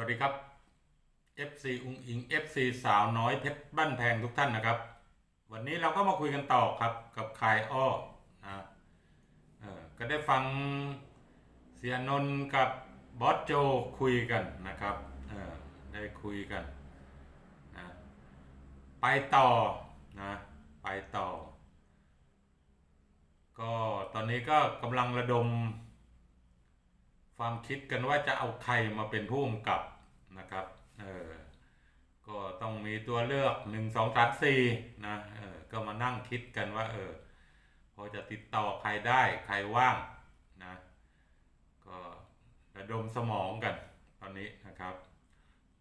วัสดีครับ FC อุงอิง FC สาวน้อยเพชรบ้านแพงทุกท่านนะครับ วันนี้เราก็มาคุยกันต่อครับกับคายอ้อนะเออก็ได้ฟังเสียนนท์กับบอสโจคุยกันนะครับเออได้คุยกันนะไปต่อนะไปต่อ ก็ตอนนี้ก็กำลังระดมความคิดกันว่าจะเอาใครมาเป็นผู้กำกับ นะครับเออก็ต้องมีตัวเลือกหนึ่งสองสามสี่นะเออก็มานั่งคิดกันว่าเออพอจะติดต่อใครได้ใครว่างนะก็ระดมสมองกันตอนนี้นะครับ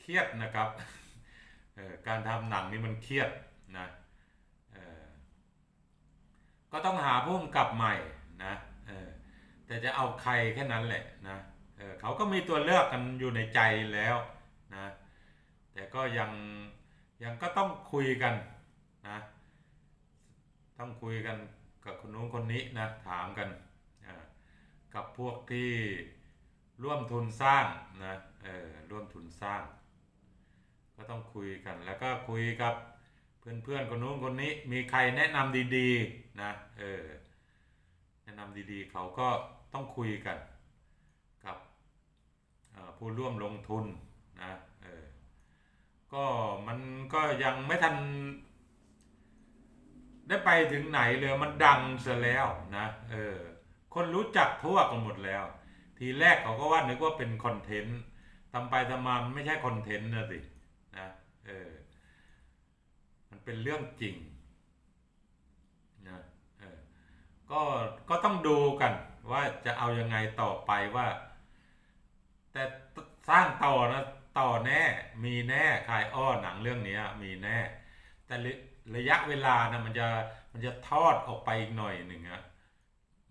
เครียดนะครับเออการทำหนังนี่มันเครียดนะเออก็ต้องหาผู้กำกับใหม่นะเออแต่จะเอาใครแค่นั้นแหละนะ เขาก็มีตัวเลือกกันอยู่ในใจแล้วนะแต่ก็ยังยังก็ต้องคุยกันนะต้องคุยกันกับคนนู้นคนนี้นะถามกันกับพวกที่ร่วมทุนสร้างนะเออร่วมทุนสร้าง ก็ต้องคุยกันแล้วก็คุยกับเพื่อนๆคนนู้นคนนี้มีใครแนะนำดีๆนะเออแนะนำดีๆ เขาก็ต้องคุยกัน ผู้ร่วมลงทุนนะเออก็มันก็ยังไม่ทัน ได้ไปถึงไหนเลยมันดังซะแล้วนะเออคนรู้จักทั่วกันหมดแล้ว ทีแรกเขาก็ว่านึกว่าเป็นคอนเทนต์ทำไปทำมาไม่ใช่คอนเทนต์นะสินะเออมันเป็นเรื่องจริงนะเออก็ก็ต้องดูกันว่าจะเอายังไงต่อไปว่า แต่ สร้างต่อนะต่อแน่มีแน่คายอ้อหนังเรื่องนี้มีแน่ แต่ระยะเวลานะมันจะมันจะทอดออกไปอีกหน่อยหนึ่งอะ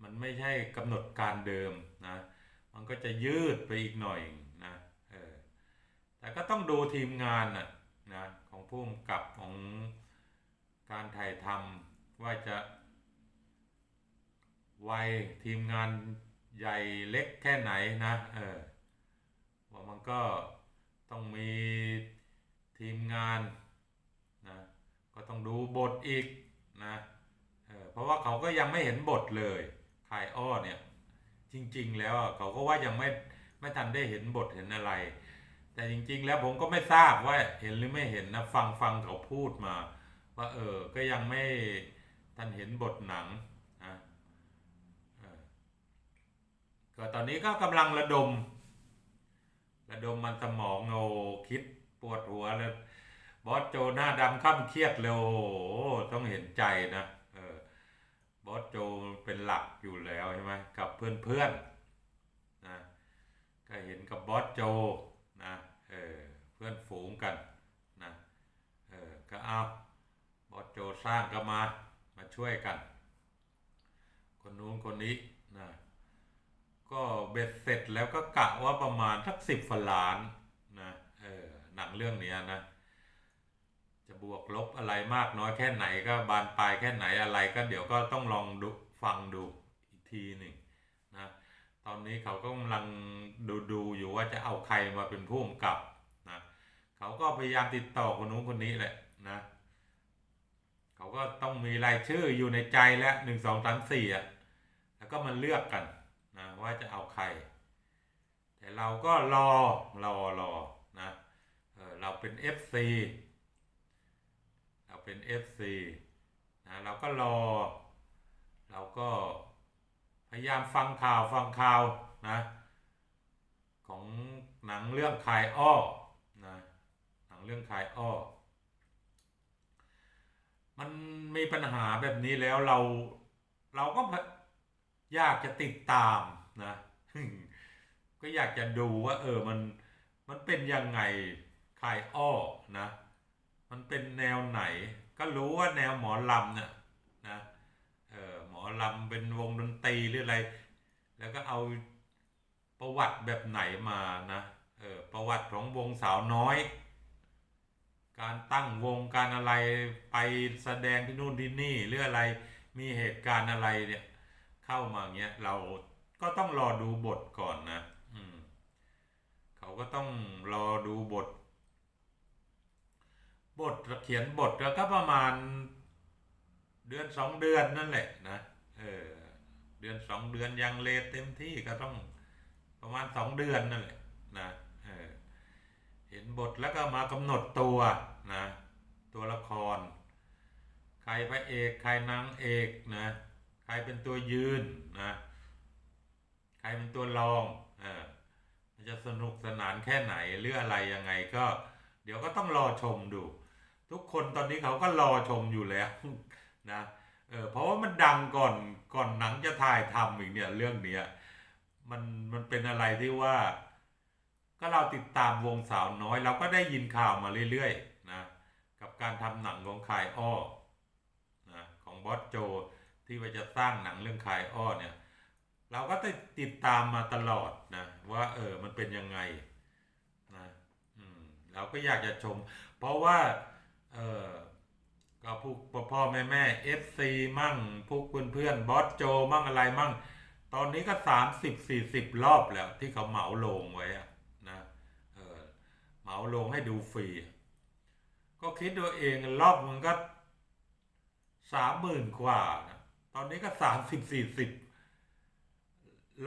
มันไม่ใช่กำหนดการเดิมนะมันก็จะยืดไปอีกหน่อยนะเออแต่ก็ต้องดูทีมงานนะนะของผู้กำกับของการถ่ายทำว่าจะไวทีมงานใหญ่เล็กแค่ไหนนะเออ ว่ามันก็ต้องมีทีมงานนะก็ต้องดูบทอีกนะเเพราะว่าเขาก็ยังไม่เห็นบทเลยคายอ้อเนี่ยจริง ๆ แล้วเขาก็ว่ายังไม่ไม่ทันได้เห็นบทเห็นอะไร แต่จริง ๆ แล้วผมก็ไม่ทราบว่าเห็นหรือไม่เห็นนะฟังฟังเขาพูดมา ว่าเออก็ยังไม่ทันเห็นบทหนังนะก็ตอนนี้ก็กำลังระดม ระดมมันสมองโอ้คิดปวดหัวเลยบอสโจหน้าดำค่ำเครียดเลยโอ้ต้องเห็นใจนะเออบอสโจเป็นหลักอยู่แล้วใช่ไหมกับเพื่อนๆนะก็เห็นกับบอสโจนะเออเพื่อนฝูงกันนะเออก็เอาบอสโจสร้างก็มามาช่วยกัน คนนู้นคนนี้นะ ก็เบ็ดเสร็จแล้วก็กะว่าประมาณสักสิบฝล้านนะเออหนังเรื่องนี้นะ จะบวกลบอะไรมากน้อยแค่ไหนก็บานปลายแค่ไหนอะไรก็เดี๋ยวก็ต้องลองดูฟังดูอีกทีหนึ่งนะตอนนี้เขาก็กำลังดูดูอยู่ว่าจะเอาใครมาเป็นผู้กำกับนะเขาก็พยายามติดต่อคนนู้นคนนี้แหละนะเขาก็ต้องมีรายชื่ออยู่ในใจแล้วหนึ่งสองสามสี่อะแล้วก็มาเลือกกัน นะว่าจะเอาใคร แต่เราก็รอรอรอนะเออเราเป็น FC เราเป็น FC นะเราก็รอ เราก็พยายามฟังข่าวฟังข่าวนะของหนังเรื่องคายอ้อนะหนังเรื่องคายอ้อมันมีปัญหาแบบนี้แล้วเราเราก็อยากจะติดตาม นะ ก็อยากจะดูว่า เออมันมันเป็นยังไงคายอ้อนะ มันเป็นแนวไหน ก็รู้ว่าแนวหมอลำเนี่ยนะเออหมอลำเป็นวงดนตรีหรืออะไร แล้วก็เอาประวัติแบบไหนมานะเออประวัติของวงสาวน้อย การตั้งวงการอะไรไปแสดงที่นู่นที่นี่หรืออะไรมีเหตุการณ์อะไรเนี่ยเข้ามาเงี้ยเรา ก็ต้องรอดูบทก่อนนะอืมเขาก็ต้องรอดูบท บทเขียนบทแล้วก็ประมาณ เดือนสองเดือนนั่นแหละนะเออเดือนสองเดือนยังเลทเต็มที่ก็ต้องประมาณสองเดือนนั่นแหละนะเออเห็นบทแล้วก็มากำหนดตัวนะตัวละคร ใครพระเอก ใครนางเอกนะ ใครเป็นตัวยืนนะ ครเป็นตัวรองเออจะสนุกสนานแค่ไหนหรืออะไรยังไงก็ เดี๋ยวก็ต้องรอชมดู ทุกคนตอนนี้เขาก็รอชมอยู่แล้วนะเออเพราะว่ามันดังก่อนก่อนหนังจะถ่ายทำอีกเนี่ยเรื่องเนี้ยมันมันเป็นอะไรที่ว่า ก็เราติดตามวงสาวน้อย เราก็ได้ยินข่าวมาเรื่อยๆนะกับการทำหนังของคายอ้อนะของบอสโจที่ว่าจะสร้างหนังเรื่องคายอ้อเนี่ย เราก็ได้ติดตามมาตลอดนะว่าเออมันเป็นยังไงนะอืมเราก็อยากจะชม เพราะว่าเออก็พวกพ่อแม่แม่เอฟซีมั่งพวกเพื่อนเพื่อนบอสโจมั่งอะไรมั่ง ตอนนี้ก็สามสิบสี่สิบรอบแล้วที่เขาเหมาโรงไว้นะเออเหมาโรงให้ดูฟรี ก็คิดดูเองรอบมันก็สามหมื่นกว่านะตอนนี้ก็สามสิบสี่สิบ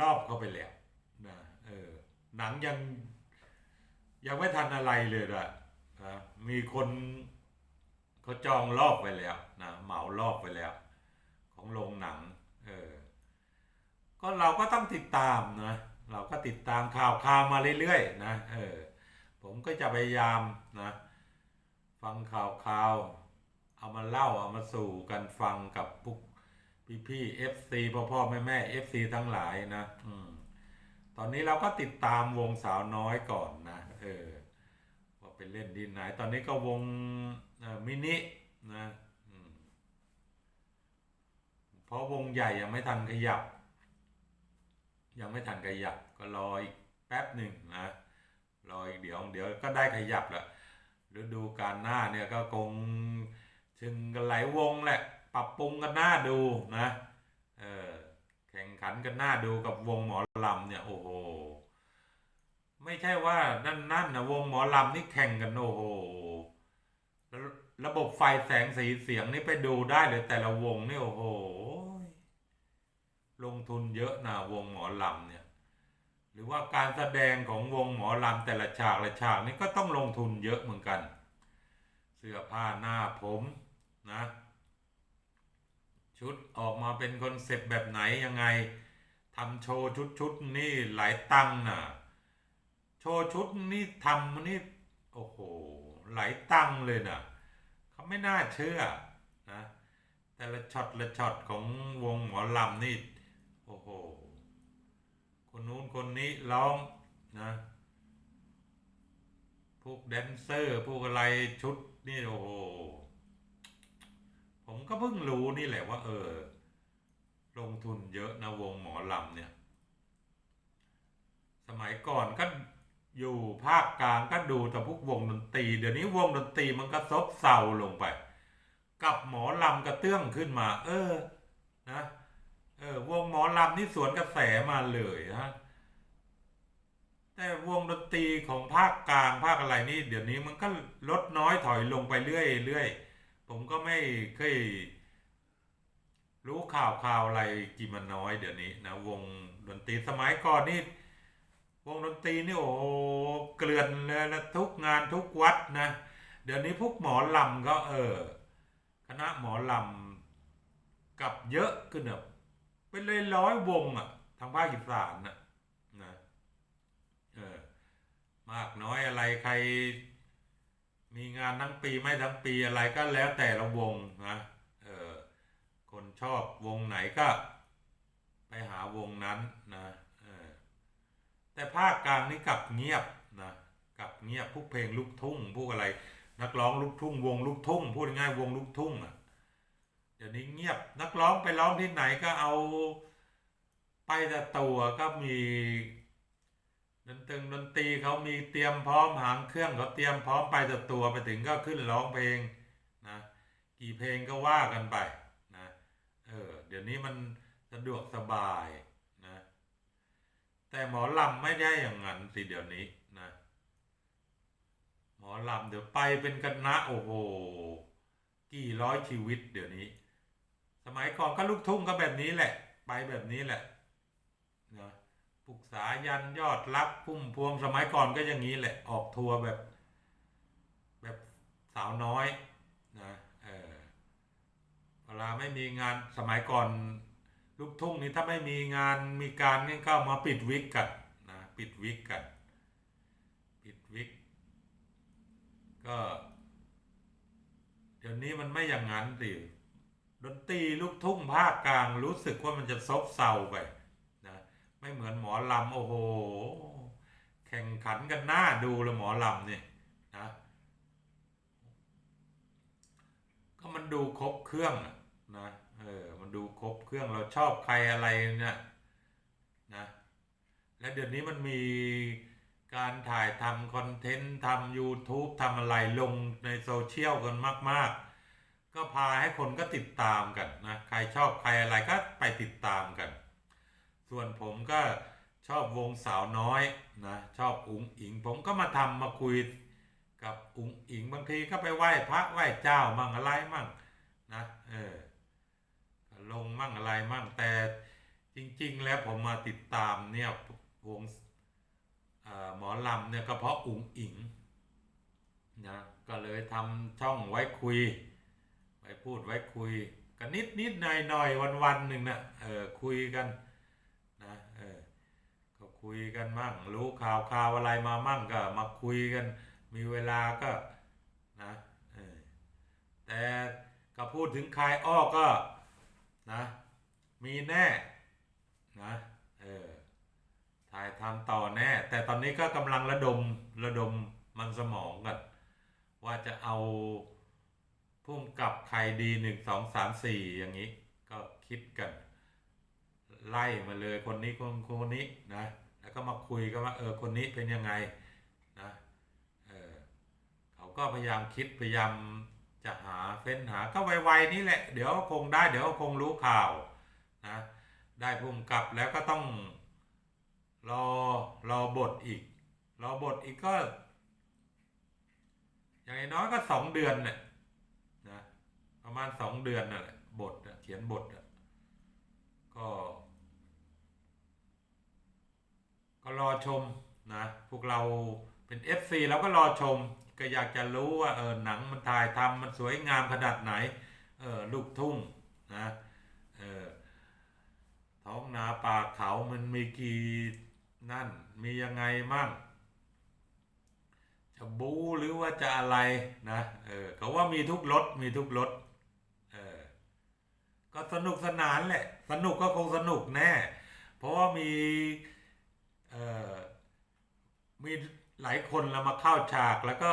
รอบเข้าไปแล้วนะเออหนังยังยังไม่ทันอะไรเลยนะนะมีคนเขาจองรอบไปแล้วนะเหมารอบไปแล้ว ของโรงหนังเออก็เราก็ต้องติดตามนะเราก็ติดตามข่าวข่าวมาเรื่อยๆนะเออผมก็จะพยายามนะฟังข่าวข่าวเอามาเล่าเอามาสู่กันฟังกับพวก พี่ๆ FC พ่อพ่อแม่แม่ FC ทั้งหลายนะ อืม ตอนนี้เราก็ติดตามวงสาวน้อยก่อนนะเออว่าไปเล่นที่ไหน ตอนนี้ก็วงเอ่อมินินะอืมเพราะวงใหญ่ยังไม่ทันขยับ ยังไม่ทันขยับ ก็รออีกแป๊บหนึ่งนะรออีกเดี๋ยวเดี๋ยวก็ได้ขยับแล้วฤดูการหน้าเนี่ยก็คงชึงกันหลายวงแหละ ปรับปรุงกันหน้าดูนะเออแข่งขันกันหน้าดูกับวงหมอลำเนี่ยโอ้โหไม่ใช่ว่านั่นนั่นนะวงหมอลำนี่แข่งกันโอ้โหระบบไฟแสงสีเสียงนี่ไปดูได้เลยแต่ละวงนี่โอ้โหลงทุนเยอะนะวงหมอลำเนี่ย หรือว่าการแสดงของวงหมอลำแต่ละฉากละฉากนี่ก็ต้องลงทุนเยอะเหมือนกัน เสื้อผ้าหน้าผมนะ ชุดออกมาเป็นคอนเซปต์แบบไหนยังไงทำโชว์ชุดชุดนี่หลายตังน่ะโชว์ชุดนี่ทำนี่โอ้โหหลายตังเลยน่ะเขาไม่น่าเชื่อนะแต่ละช็อตละช็อตของวงหมอลำนี่โอ้โหคนนู้นคนนี้ร้องนะพวกแดนเซอร์พวกอะไรชุดนี่โอ้โห ผมก็เพิ่งรู้นี่แหละว่า เออ ลงทุนเยอะนะวงหมอลำเนี่ย สมัยก่อนก็อยู่ภาคกลางก็ดูแต่พวกวงดนตรี เดี๋ยวนี้วงดนตรีมันก็ซบเซาลงไป กับหมอลำกระเตื้องขึ้นมา เออ นะเออวงหมอลำนี่สวนกระแสมาเลยฮะแต่วงดนตรีของภาคกลางภาคอะไรนี่เดี๋ยวนี้มันก็ลดน้อยถอยลงไปเรื่อยเรื่อย ผมก็ไม่เคยรู้ข่าวข่าวอะไรกี่มันน้อยเดี๋ยวนี้นะวงดนตรีสมัยก่อนนี่วงดนตรีนี่โอ้โหเกลื่อนเลยนะทุกงานทุกวัดนะเดี๋ยวนี้พวกหมอลำก็เออคณะหมอลำกับเยอะขึ้นแบบเป็นเลยร้อยวงอะทางภาคอีสานน่ะนะเออมากน้อยอะไรใคร มีงานทั้งปีไม่ทั้งปีอะไรก็แล้วแต่ละวงนะเออคนชอบวงไหนก็ ไปหาวงนั้นนะเออแต่ภาคกลางนี่กลับเงียบนะกลับเงียบพวกเพลงลูกทุ่งพวกอะไร นักร้องลูกทุ่ง วงลูกทุ่งพูดง่ายวงลูกทุ่งอะเดี๋ยวนี้เงียบนักร้องไปร้องที่ไหนก็เอาไปแต่ตัวก็มี ดนตรีดนตรีเขามีเตรียมพร้อมหางเครื่องเขาเตรียมพร้อมไปแต่ตัวไปถึงก็ขึ้นร้องเพลงนะกี่เพลงก็ว่ากันไปนะเออเดี๋ยวนี้มันสะดวกสบายนะแต่หมอลำไม่ได้อย่างนั้นสิเดี๋ยวนี้นะหมอลำเดี๋ยวไปเป็นคณะโอ้โหกี่ร้อยชีวิตเดี๋ยวนี้ สมัยก่อนก็ลูกทุ่งก็แบบนี้แหละ ไปแบบนี้แหละ ปรึกษายันยอดรักพุ่มพวงสมัยก่อนก็อย่างนี้แหละออกทัวร์แบบ แบบสาวน้อยนะเออเวลาไม่มีงานสมัยก่อนลูกทุ่งนี่ถ้าไม่มีงานมีการนี่ก็มาปิดวิกกันนะปิดวิกกัน ปิดวิกก็เดี๋ยวนี้มันไม่อย่างนั้นสิดนตรีลูกทุ่งภาคกลางรู้สึกว่ามันจะซบเซาไป ไม่เหมือนหมอลำโอ้โห แข่งขันกันหน้าดูเลยหมอลำเนี่ยนะก็มันดูครบเครื่องนะเออมันดูครบเครื่องเราชอบใครอะไรเนี่ยนะและเดี๋ยวนี้มันมีการถ่ายทำคอนเทนต์ทำ YouTube ทำอะไรลงในโซเชียลกันมาก ๆ ก็พาให้คนก็ติดตามกันนะ ใครชอบใครอะไรก็ไปติดตามกัน ส่วนผมก็ชอบวงสาวน้อยนะชอบอุ๋งอิง ผมก็มาทำมาคุยกับอุ๋งอิงบางทีก็ไปไหว้พระไหว้เจ้ามั่งอะไรมั่งนะเออลงมั่งอะไรมั่งแต่จริง ๆ แล้วผมมาติดตามเนี่ยวงหมอลำเนี่ยก็เพราะอุ๋งอิงนะก็เลยทำช่องไว้คุย ไว้พูดไว้คุย กันนิดนิดหน่อยหน่อยวันวันๆหนึ่งนะเออคุยกัน คุยกันมั่ง รู้ข่าวข่าวอะไรมามั่งก็มาคุยกัน มีเวลาก็นะแต่ก็พูดถึงคายอ้อก็นะมีแน่นะเออถ่ายทำต่อแน่ แต่ตอนนี้ก็กำลังระดมระดมมันสมองกันว่าจะเอาพุ่มกับใครดีหนึ่งสองสามสี่อย่างนี้ ก็คิดกัน ไล่มาเลยคนนี้คนคนนี้นะ แล้วก็มาคุยกันว่าเออคนนี้เป็นยังไงนะเออเขาก็พยายามคิดพยายามจะหาเฟ้นหาก็ไวๆนี่แหละ เดี๋ยวคงได้เดี๋ยวคงรู้ข่าวนะได้พุ่มกับแล้วก็ต้องรอรอบทอีก รอบทอีกก็ อย่างน้อยก็สองเดือนเนี่ยนะประมาณสองเดือนนั่นแหละบทเขียนบทก็ ก็รอชมนะพวกเราเป็น FC เราก็รอชม ก็อยากจะรู้ว่าเออหนังมันถ่ายทำมันสวยงามขนาดไหนเออลูกทุ่งนะเออท้องนาป่าเขามันมีกี่นั่นมียังไงมั่งจะบูหรือว่าจะอะไรนะเออเขาว่ามีทุกรสมีทุกรสเออก็สนุกสนานแหละ สนุกก็คงสนุกแน่ เพราะว่ามี มีหลายคนแล้วมาเข้าฉากแล้วก็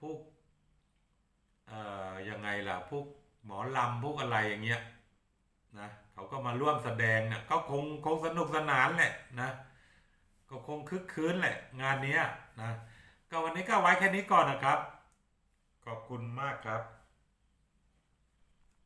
พวกเอ่อยังไงล่ะพวกหมอลำพวกอะไรอย่างเงี้ยนะเขาก็มาร่วมแสดงเนี่ยก็คงคงสนุกสนานแหละนะก็คงคึกคืนแหละ งานนี้นะก็วันนี้ก็ไว้แค่นี้ก่อนนะครับ ขอบคุณมากครับ